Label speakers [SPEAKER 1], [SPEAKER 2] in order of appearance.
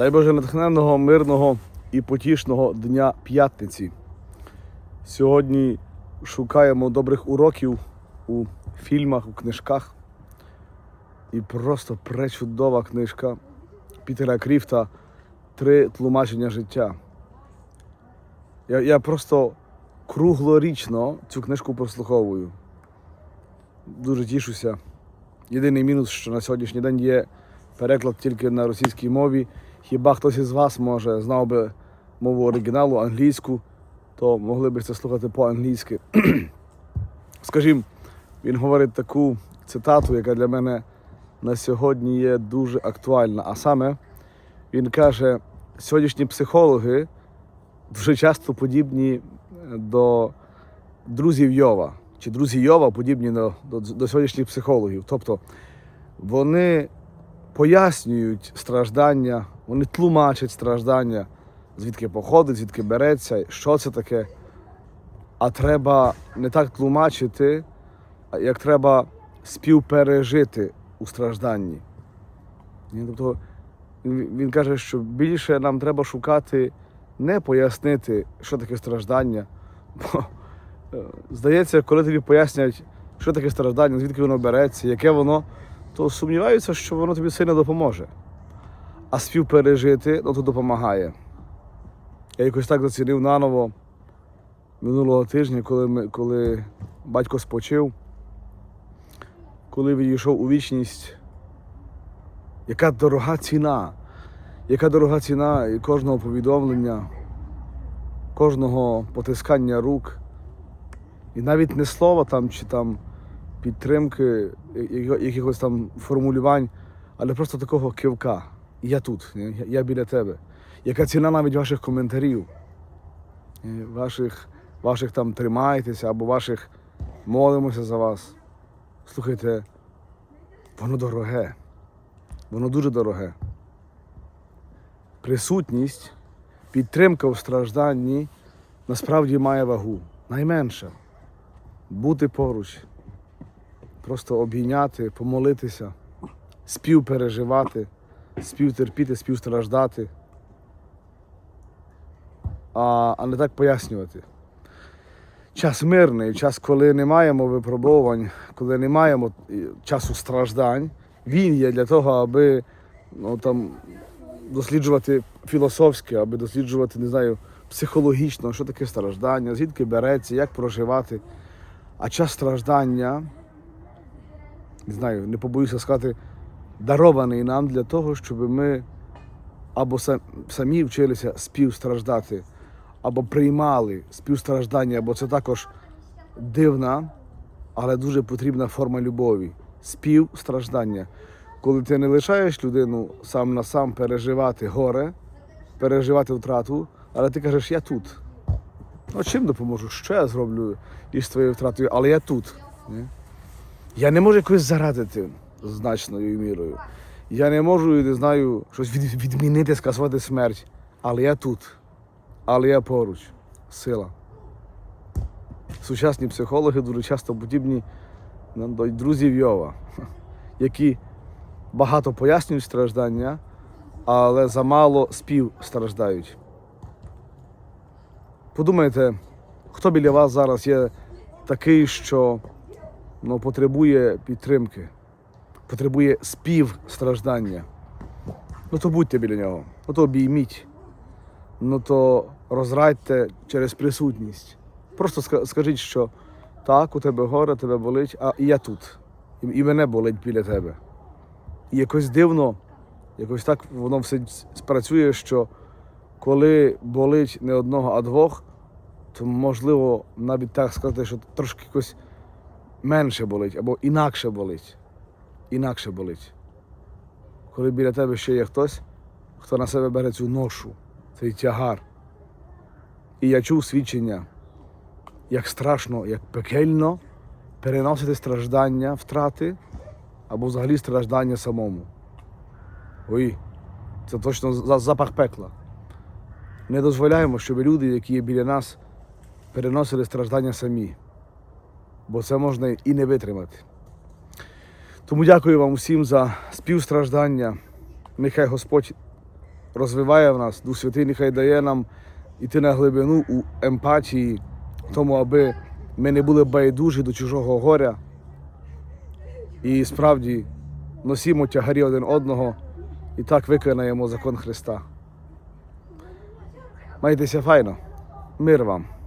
[SPEAKER 1] Дай Боже натхненного, мирного і потішного дня п'ятниці. Сьогодні шукаємо добрих уроків у фільмах, у книжках. І просто пречудова книжка Пітера Кріфта Три тлумачення життя. Я, я просто круглорічно цю книжку прослуховую. Дуже тішуся. Єдиний мінус, що на сьогоднішній день є переклад тільки на російській мові. Хіба хтось із вас може знав би мову оригіналу англійську, то могли б це слухати по-англійськи. Скажімо, він говорить таку цитату, яка для мене на сьогодні є дуже актуальна. А саме він каже: сьогоднішні психологи дуже часто подібні до друзів Йова. Чи друзі Йова подібні до, до, до сьогоднішніх психологів. Тобто вони пояснюють страждання, вони тлумачать страждання, звідки походить, звідки береться, що це таке. А треба не так тлумачити, як треба співпережити у стражданні. Тобто він, каже, що більше нам треба шукати, не пояснити, що таке страждання. Бо е, здається, коли тобі пояснять, що таке страждання, звідки воно береться, яке воно, то сумніваюся, що воно тобі сильно допоможе. А співпережити, ну то допомагає. Я якось так зацінив наново минулого тижня, коли, ми, коли батько спочив, коли відійшов у вічність, яка дорога ціна, яка дорога ціна кожного повідомлення, кожного потискання рук. І навіть не слова там чи там підтримки, якихось там формулювань, але просто такого кивка. Я тут. Я- біля тебе. Яка ціна навіть ваших коментарів, ваших, ваших там тримайтеся або ваших молимося за вас. Слухайте, воно дороге. Воно дуже дороге. Присутність, підтримка у стражданні насправді має вагу. Найменша. Бути поруч, просто обійняти, помолитися, співпереживати, співтерпіти, співстраждати, а, а не так пояснювати. Час мирний, час, коли не маємо випробувань, коли не маємо е, часу страждань, він є для того, аби ну, там, досліджувати філософське, аби досліджувати, не знаю, психологічно, що таке страждання, звідки береться, як проживати. А час страждання, не знаю, не побоюся сказати, дарований нам для того, щоб ми або самі вчилися співстраждати, або приймали співстраждання, бо це також дивна, але дуже потрібна форма любові. Співстраждання. Коли ти не лишаєш людину сам на сам переживати горе, переживати втрату, але ти кажеш, я тут. Ну, чим допоможу? Що я зроблю із твоєю втратою, але я тут. Ні? Я не можу якось зарадити значною мірою. Я не можу, і не знаю, щось відмінити, скасувати смерть. Але я тут. Але я поруч. Сила. Сучасні психологи дуже часто подібні до друзів Йова, які багато пояснюють страждання, але замало співстраждають. Подумайте, хто біля вас зараз є такий, що ну, потребує підтримки, потребує співстраждання. Ну то будьте біля нього, ну то обійміть, ну то розрадьте через присутність. Просто скажіть, що так, у тебе горе, тебе болить, а я тут. І мене болить біля тебе. І якось дивно, якось так воно все спрацює, що коли болить не одного, а двох, то можливо навіть так сказати, що трошки якось менше болить або інакше болить. Інакше болить. Коли біля тебе ще є хтось, хто на себе бере цю ношу, цей тягар. І я чув свідчення, як страшно, як пекельно переносити страждання, втрати або взагалі страждання самому. Ой, це точно запах пекла. Не дозволяємо, щоб люди, які є біля нас, переносили страждання самі. Бо це можна і не витримати. Тому дякую вам усім за співстраждання. Нехай Господь розвиває в нас, Дух Святий нехай дає нам іти на глибину у емпатії, тому аби ми не були байдужі до чужого горя. І справді носімо тягарі один одного і так виконаємо закон Христа. Майтеся файно. Мир вам.